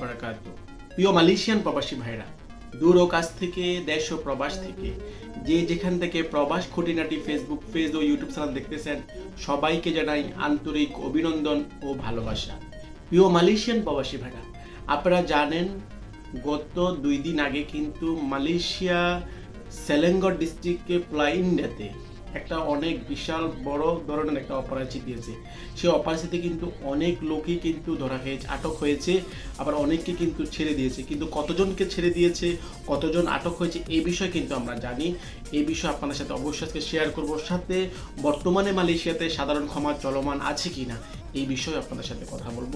বারাকাত প্রিয় মালয়েশিয়ান প্রবাসী ভাইরা, দূর ও থেকে, দেশ ও প্রবাস থেকে, যে যেখান থেকে প্রবাস খুঁটিনাটি ফেসবুক পেজ ও ইউটিউব চ্যানেল দেখতেছেন, সবাইকে জানাই আন্তরিক অভিনন্দন ও ভালোবাসা। প্রিয় মালয়েশিয়ান প্রবাসী ভাইরা, আপনারা জানেন, গত দুই দিন আগে কিন্তু মালয়েশিয়া, সেলেঙ্গর ডিস্ট্রিক্টে প্লাইন্ডাতে একটা অনেক বিশাল বড় ধরনের একটা অপরাধী দিয়েছে। সেই অপরাচিতে কিন্তু অনেক লোকই কিন্তু ধরা হয়েছে আটক হয়েছে, আবার অনেককে কিন্তু ছেড়ে দিয়েছে। কিন্তু কতজনকে ছেড়ে দিয়েছে, কতজন আটক হয়েছে এই বিষয়ে কিন্তু আমরা জানি। এই বিষয়ে আপনাদের সাথে অবশ্যই শেয়ার করব। সাথে বর্তমানে মালয়েশিয়াতে সাধারণ ক্ষমা চলমান আছে কি না এই বিষয়ে আপনাদের সাথে কথা বলব।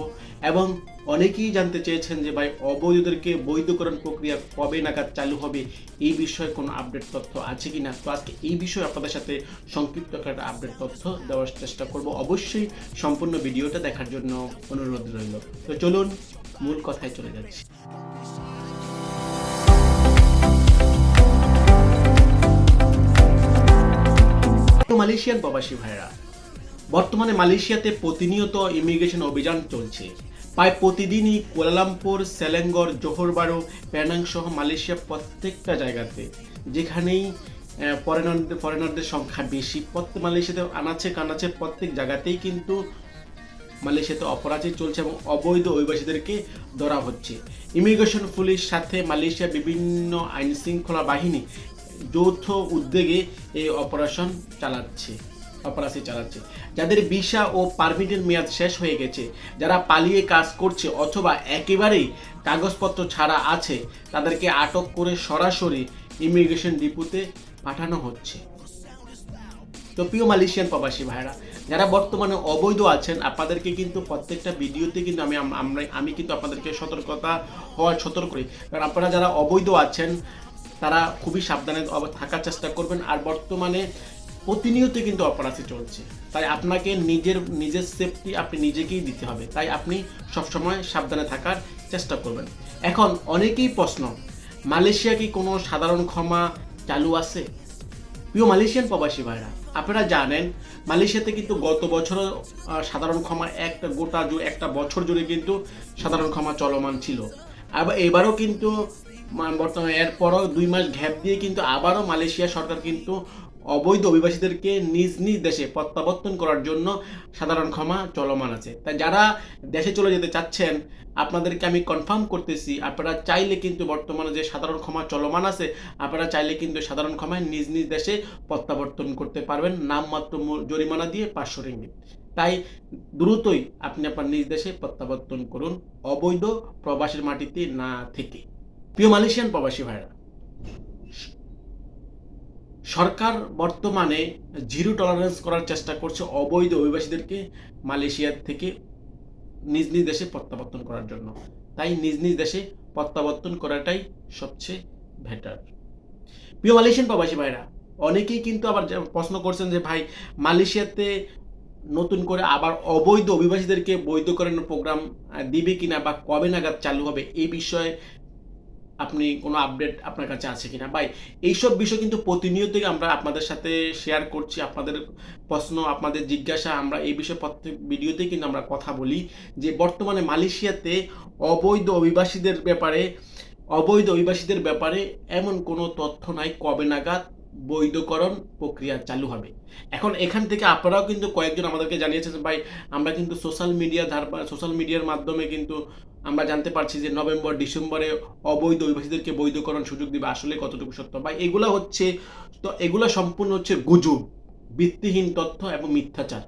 এবং অনেকেই জানতে চেয়েছেন যে ভাই, অবৈধদেরকে বৈধকরণ প্রক্রিয়া কবে নাগাদ চালু হবে, এই বিষয়ে কোনো আপডেট তথ্য আছে কি না তো আজকে এই বিষয়ে আপনাদের সাথে সংক্ষিপ্ত একটা আপডেট তথ্য দেওয়ার চেষ্টা করব। অবশ্যই সম্পূর্ণ ভিডিওটা দেখার জন্য অনুরোধ রইল। তো চলুন, মূল কথায় চলে যাচ্ছি। মালয়েশিয়ান প্রবাসী ভাইরা বর্তমানে মালয়েশিয়াতে প্রতিনিয়ত ইমিগ্রেশন অভিযান চলছে। প্রায় প্রতিদিনই Kuala Lumpur, Selangor, Johor Bahru Penang সহ মালয়েশিয়া প্রত্যেকটা জায়গাতে, যেখানেই ফরেনারদের ফরেনারদের সংখ্যা বেশি, প্রত্যেক মালয়েশিয়াতে আনাচে কানাচে প্রত্যেক জায়গাতেই কিন্তু মালয়েশিয়াতে অপরাধী চলছে এবং অবৈধ অভিবাসীদেরকে ধরা হচ্ছে। ইমিগ্রেশন পুলিশ সাথে মালয়েশিয়া বিভিন্ন আইন শৃঙ্খলা বাহিনী যৌথ উদ্যোগে এই অপারেশন চালাচ্ছে। অপরাধী চালাচ্ছে। যাদের ভিসা ও পারমিটের মেয়াদ শেষ হয়ে গেছে, যারা পালিয়ে কাজ করছে অথবা একেবারেই কাগজপত্র ছাড়া আছে, তাদেরকে আটক করে সরাসরি ইমিগ্রেশন ডিপুতে পাঠানো হচ্ছে। তো প্রিয় মালয়েশিয়ান প্রবাসী ভাইরা, যারা বর্তমানে অবৈধ আছেন, আপনাদেরকে কিন্তু প্রত্যেকটা ভিডিওতে কিন্তু আমি আমরা আমি কিন্তু আপনাদেরকে সতর্কতা হওয়ার সতর্ক করি। কারণ আপনারা যারা অবৈধ আছেন, তারা খুবই সাবধানে থাকার চেষ্টা করবেন। আর বর্তমানে প্রতিনিয়ত কিন্তু অপরাধী চলছে। তাই আপনাকে নিজের নিজের সেফটি আপনি নিজেকেই দিতে হবে। তাই আপনি সবসময় সাবধানে থাকার চেষ্টা করবেন। এখন অনেকেই প্রশ্ন, মালয়েশিয়া কি কোনো সাধারণ ক্ষমা চালু আছে? প্রিয় মালয়েশিয়ান প্রবাসী ভাইরা, আপনারা জানেন, মালয়েশিয়াতে কিন্তু গত বছর সাধারণ ক্ষমা একটা গোটা একটা বছর জুড়ে কিন্তু সাধারণ ক্ষমা চলমান ছিল। আবার এবারও কিন্তু বর্তমানে এরপরও দুই মাস ঘ্যাপ দিয়ে কিন্তু আবারও মালয়েশিয়া সরকার কিন্তু অবৈধ অভিবাসীদেরকে নিজ নিজ দেশে প্রত্যাবর্তন করার জন্য সাধারণ ক্ষমা চলমান আছে। তাই যারা দেশে চলে যেতে চাচ্ছেন, আপনাদেরকে আমি কনফার্ম করতেছি, আপনারা চাইলে কিন্তু বর্তমানে যে সাধারণ ক্ষমা চলমান আছে, আপনারা চাইলে কিন্তু সাধারণ ক্ষমায় নিজ নিজ দেশে প্রত্যাবর্তন করতে পারবেন নামমাত্র জরিমানা দিয়ে পাঁচশো রিঙ্গিত। তাই দ্রুতই আপনি আপনার নিজ দেশে প্রত্যাবর্তন করুন, অবৈধ প্রবাসীর মাটিতে না থেকে। প্রিয় মালয়েশিয়ান প্রবাসী ভাইরা সরকার বর্তমানে জিরো টলারেন্স করার চেষ্টা করছে অবৈধ অভিবাসীদেরকে মালয়েশিয়ার থেকে নিজ নিজ দেশে প্রত্যাবর্তন করার জন্য। তাই নিজ নিজ দেশে প্রত্যাবর্তন করাটাই সবচেয়ে বেটার প্রিয় মালয়েশিয়ান প্রবাসী ভাইরা, অনেকেই কিন্তু আবার প্রশ্ন করছেন যে, ভাই, মালয়েশিয়াতে নতুন করে আবার অবৈধ অভিবাসীদেরকে বৈধকরণের প্রোগ্রাম দিবে কিনা বা কবে নাগাদ চালু হবে? এই বিষয়ে আপনি কোনো আপডেট আপনার কাছে আছে কিনা? ভাই, এইসব বিষয় কিন্তু প্রতিনিয়তই আমরা আপনাদের সাথে শেয়ার করছি, আপনাদের প্রশ্ন, আপনাদের জিজ্ঞাসা, আমরা এই বিষয়ে প্রত্যেক ভিডিওতেই কিন্তু আমরা কথা বলি যে বর্তমানে মালয়েশিয়াতে অবৈধ অভিবাসীদের ব্যাপারে, অবৈধ অভিবাসীদের ব্যাপারে এমন কোনো তথ্য নাই কবে নাগাদ বৈধকরণ প্রক্রিয়া চালু হবে। এখন এখান থেকে আপনারাও কিন্তু কয়েকজন আমাদেরকে জানিয়েছেন ভাই, আমরা কিন্তু সোশ্যাল মিডিয়া ধার সোশ্যাল মিডিয়ার মাধ্যমে কিন্তু আমরা জানতে পারছি যে নভেম্বর, ডিসেম্বরে অবৈধ অভিবাসীদেরকে বৈধকরণ সুযোগ দিবে। আসলে কতটুকু সত্য? বা এগুলো হচ্ছে, তো এগুলো সম্পূর্ণ হচ্ছে গুজব, ভিত্তিহীন তথ্য এবং মিথ্যাচার।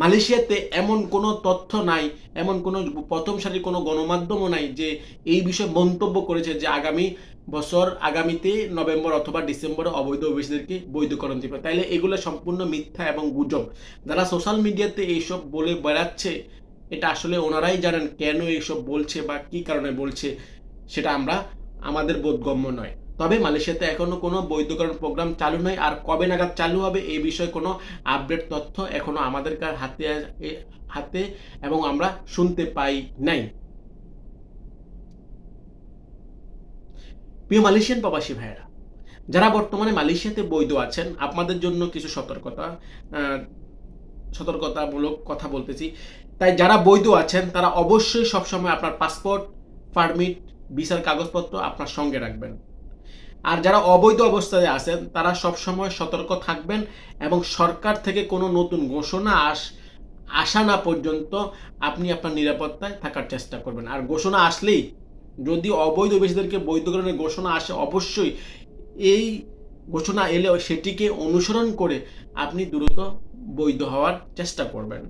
মালয়েশিয়াতে এমন কোনো তথ্য নাই, এমন কোনো প্রথম সারির কোনো গণমাধ্যমও নাই যে এই বিষয়ে মন্তব্য করেছে যে আগামী বছর, আগামীতে নভেম্বর অথবা ডিসেম্বরে অবৈধ অভিবাসীদেরকে বৈধকরণ দিবে। তাইলে এগুলো সম্পূর্ণ মিথ্যা এবং গুজব। যারা সোশ্যাল মিডিয়াতে এইসব বলে বেড়াচ্ছে এটা আসলে ওনারাই জানেন কেন এইসব বলছে বা কি কারণে বলছে, সেটা আমরা আমাদের বোধগম্য নয়। তবে মালয়েশিয়াতে এখনও কোনো বৈধকরণ প্রোগ্রাম চালু নয়, আর কবে নাগাদ চালু হবে এই বিষয়ে কোনো আপডেট তথ্য এখনও আমাদের কা- হাতে হাতে এবং আমরা শুনতে পাই নাই। প্রিয় মালয়েশিয়ান প্রবাসী ভাইয়েরা, যারা বর্তমানে মালয়েশিয়াতে বৈধ আছেন, আপনাদের জন্য কিছু সতর্কতা সতর্কতামূলক কথা বলতেছি। তাই যারা বৈধ আছেন, তারা অবশ্যই সবসময় আপনার পাসপোর্ট, পারমিট, ভিসার কাগজপত্র আপনার সঙ্গে রাখবেন। আর যারা অবৈধ অবস্থায় আছেন, তারা সবসময় সতর্ক থাকবেন এবং সরকার থেকে কোনো নতুন ঘোষণা আস, আসা না পর্যন্ত আপনি আপনার নিরাপত্তায় থাকার চেষ্টা করবেন। আর ঘোষণা আসলেই, যদি অবৈধ অভিবাসীদেরকে বৈধকরণের ঘোষণা আসে, অবশ্যই এই ঘোষণা এলেও সেটিকে অনুসরণ করে আপনি দ্রুত বৈধ হওয়ার চেষ্টা করবেন।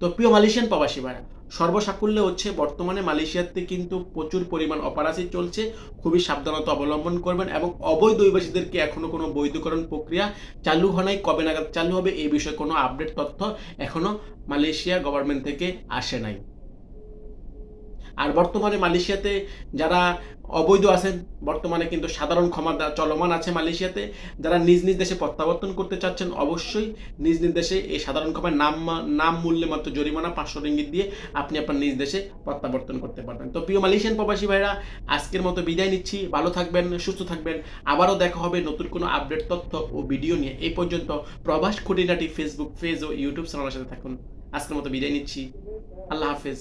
তো প্রিয় মালয়েশিয়ান প্রবাসী ভাইরা, সর্বসাকুল্যে হচ্ছে বর্তমানে মালয়েশিয়াতে কিন্তু প্রচুর পরিমাণ অপারাসি চলছে। খুবই সাবধানতা অবলম্বন করবেন এবং অবৈধ অভিবাসীদেরকে এখনও কোনো বৈধকরণ প্রক্রিয়া চালু হয় নাই। কবে নাগাদ চালু হবে এই বিষয়ে কোনো আপডেট তথ্য এখনও মালয়েশিয়া গভর্নমেন্ট থেকে আসে নাই। আর বর্তমানে মালয়েশিয়াতে যারা অবৈধ আছেন, বর্তমানে কিন্তু সাধারণ ক্ষমা চলমান আছে মালয়েশিয়াতে, যারা নিজ নিজ দেশে প্রত্যাবর্তন করতে চাচ্ছেন, অবশ্যই নিজ নিজ দেশে এই সাধারণ ক্ষমায় নাম নাম মূল্যে মাত্র জরিমানা পাঁচশো রিঙ্গিত দিয়ে আপনি আপনার নিজ দেশে প্রত্যাবর্তন করতে পারবেন। তো প্রিয় মালয়েশিয়ান প্রবাসী ভাইরা আজকের মতো বিদায় নিচ্ছি। ভালো থাকবেন, সুস্থ থাকবেন। আবারও দেখা হবে নতুন কোনো আপডেট, তথ্য ও ভিডিও নিয়ে। এই পর্যন্ত প্রবাস খুঁটিনাটি ফেসবুক পেজ ও ইউটিউব চ্যানেলের সাথে থাকুন। আজকের মতো বিদায় নিচ্ছি। আল্লাহ হাফেজ।